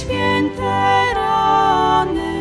święte rany,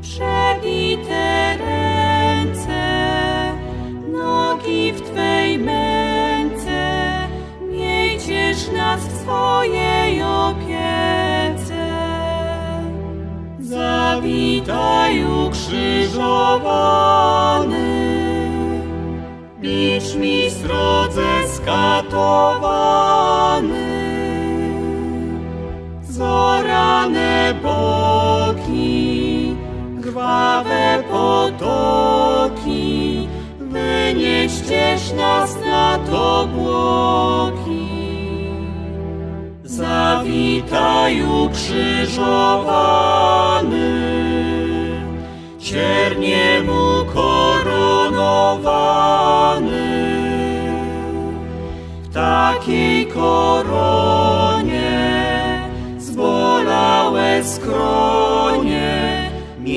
przebite ręce, nogi w Twej męce, miejcież nas w swojej opiece. Zawitaj ukrzyżowany, Bicz mi srodze skatowany, krwawe potoki, nas nad obłoki. Zawitaj ukrzyżowany, cierniem ukoronowany. W takiej koronie zbolałe skronie,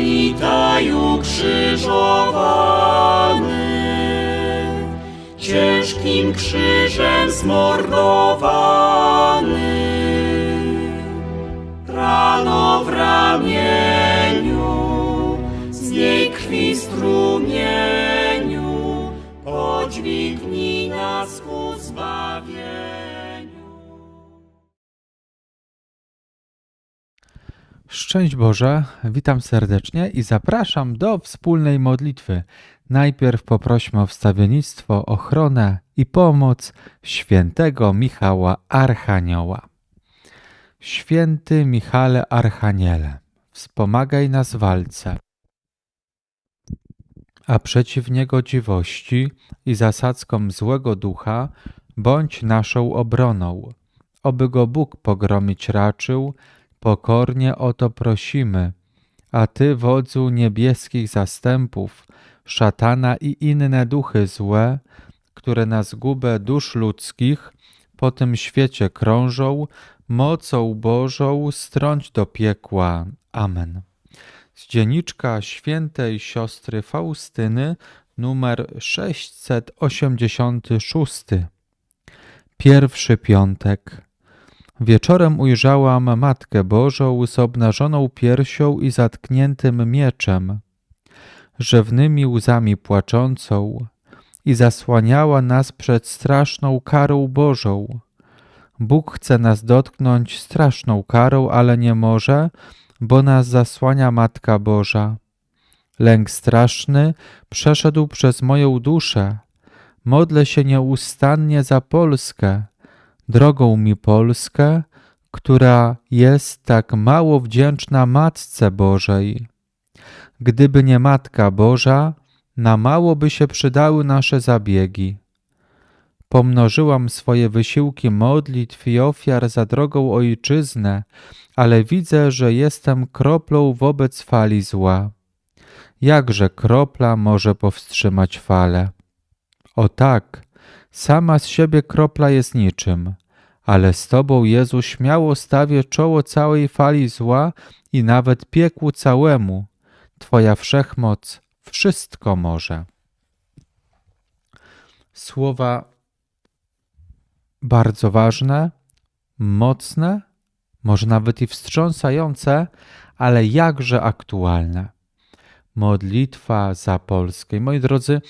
Zawitaj ukrzyżowany, ciężkim krzyżem zmordowany. Rano w ramieniu, z niej krwi strumieniu, podźwignij nas ku zbawieniu. Szczęść Boże, witam serdecznie i zapraszam do wspólnej modlitwy. Najpierw poprośmy o wstawiennictwo, ochronę i pomoc świętego Michała Archanioła. Święty Michale Archaniele, wspomagaj nas w walce, a przeciw niegodziwości i zasadzkom złego ducha bądź naszą obroną. Oby go Bóg pogromić raczył, pokornie o to prosimy. A Ty, wodzu niebieskich zastępów, szatana i inne duchy złe, które na zgubę dusz ludzkich po tym świecie krążą, mocą Bożą strąć do piekła. Amen. Z dzienniczka świętej siostry Faustyny, numer 686. Pierwszy piątek. Wieczorem ujrzałam Matkę Bożą z obnażoną piersią i zatkniętym mieczem, rzewnymi łzami płaczącą i zasłaniała nas przed straszną karą Bożą. Bóg chce nas dotknąć straszną karą, ale nie może, bo nas zasłania Matka Boża. Lęk straszny przeszedł przez moją duszę. Modlę się nieustannie za Polskę drogą mi Polskę, która jest tak mało wdzięczna Matce Bożej. Gdyby nie Matka Boża, na mało by się przydały nasze zabiegi. Pomnożyłam swoje wysiłki modlitw i ofiar za drogą ojczyznę, ale widzę, że jestem kroplą wobec fali zła. Jakże kropla może powstrzymać falę? O tak, sama z siebie kropla jest niczym, ale z Tobą, Jezu, śmiało stawię czoło całej fali zła i nawet piekłu całemu. Twoja wszechmoc wszystko może. Słowa bardzo ważne, mocne, może nawet i wstrząsające, ale jakże aktualne. Modlitwa za Polskę. Moi drodzy,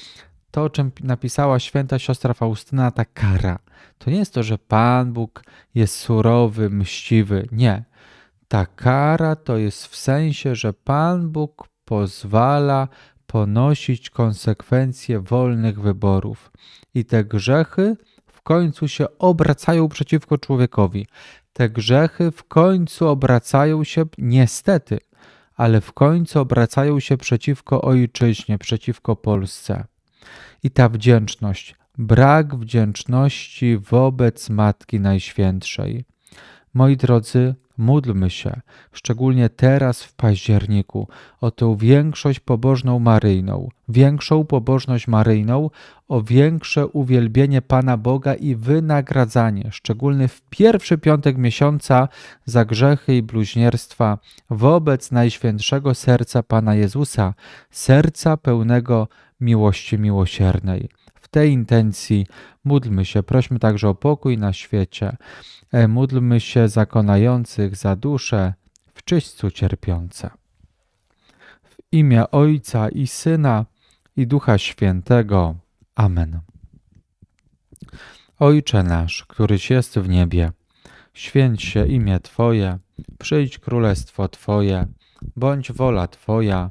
to, o czym napisała święta siostra Faustyna, ta kara. To nie jest to, że Pan Bóg jest surowy, mściwy. Nie. Ta kara to jest w sensie, że Pan Bóg pozwala ponosić konsekwencje wolnych wyborów. I te grzechy w końcu się obracają przeciwko człowiekowi. Te grzechy w końcu obracają się, niestety, ale w końcu obracają się przeciwko ojczyźnie, przeciwko Polsce. I ta wdzięczność brak wdzięczności wobec Matki Najświętszej. Moi drodzy, módlmy się, szczególnie teraz w październiku, o tę większość pobożną Maryjną, większą pobożność Maryjną, o większe uwielbienie Pana Boga i wynagradzanie, szczególnie w pierwszy piątek miesiąca za grzechy i bluźnierstwa wobec Najświętszego Serca Pana Jezusa, serca pełnego miłości miłosiernej. W tej intencji módlmy się, prośmy także o pokój na świecie, e, módlmy się za konających, za dusze, w czyśćcu cierpiące. W imię Ojca i Syna i Ducha Świętego. Amen. Ojcze nasz, któryś jest w niebie, święć się imię Twoje, przyjdź królestwo Twoje, bądź wola Twoja,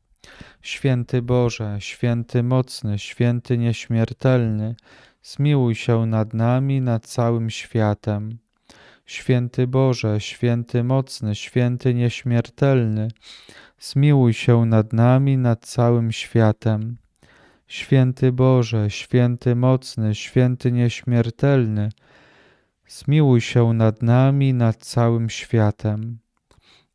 Święty Boże, święty mocny, święty nieśmiertelny, zmiłuj się nad nami, nad całym światem. Święty Boże, święty mocny, święty nieśmiertelny, zmiłuj się nad nami, nad całym światem. Święty Boże, święty mocny, święty nieśmiertelny, zmiłuj się nad nami, nad całym światem.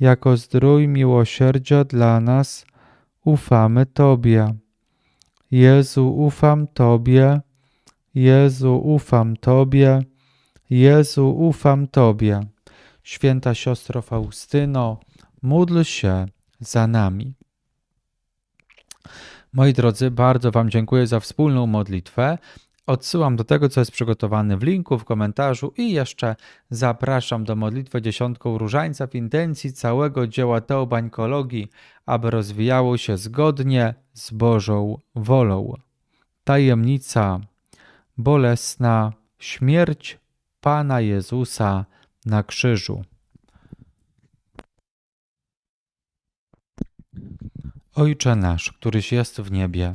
jako zdrój miłosierdzia dla nas, ufamy Tobie. Jezu, ufam Tobie, Jezu, ufam Tobie, Jezu, ufam Tobie. Święta siostro Faustyno, módl się za nami. Moi drodzy, bardzo Wam dziękuję za wspólną modlitwę. Odsyłam do tego, co jest przygotowane w linku, w komentarzu i jeszcze zapraszam do modlitwy dziesiątką różańca w intencji całego dzieła teobańkologii, aby rozwijało się zgodnie z Bożą wolą. Tajemnica bolesna śmierć Pana Jezusa na krzyżu. Ojcze nasz, któryś jest w niebie,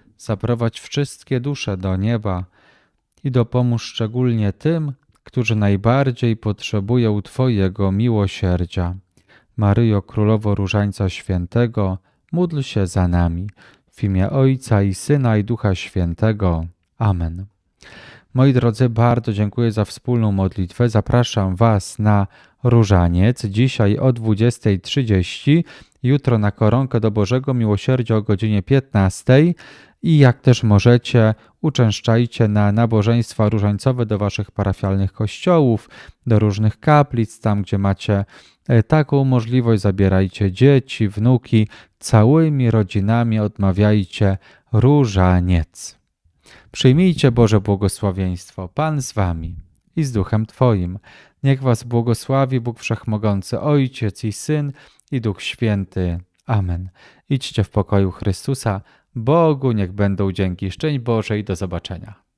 zaprowadź wszystkie dusze do nieba i dopomóż szczególnie tym, którzy najbardziej potrzebują Twojego miłosierdzia. Maryjo Królowo Różańca Świętego, módl się za nami. W imię Ojca i Syna i Ducha Świętego. Amen. Moi drodzy, bardzo dziękuję za wspólną modlitwę. Zapraszam Was na różaniec dzisiaj o 20.30, jutro na koronkę do Bożego Miłosierdzia o godzinie 15 i jak też możecie, uczęszczajcie na nabożeństwa różańcowe do Waszych parafialnych kościołów, do różnych kaplic, tam gdzie macie e, taką możliwość, zabierajcie dzieci, wnuki, całymi rodzinami odmawiajcie różaniec. Przyjmijcie Boże błogosławieństwo, Pan z Wami i z Duchem Twoim. Niech Was błogosławi Bóg Wszechmogący, Ojciec i Syn i Duch Święty. Amen. Idźcie w pokoju Chrystusa. Bogu niech będą dzięki. Szczęść Boże i do zobaczenia.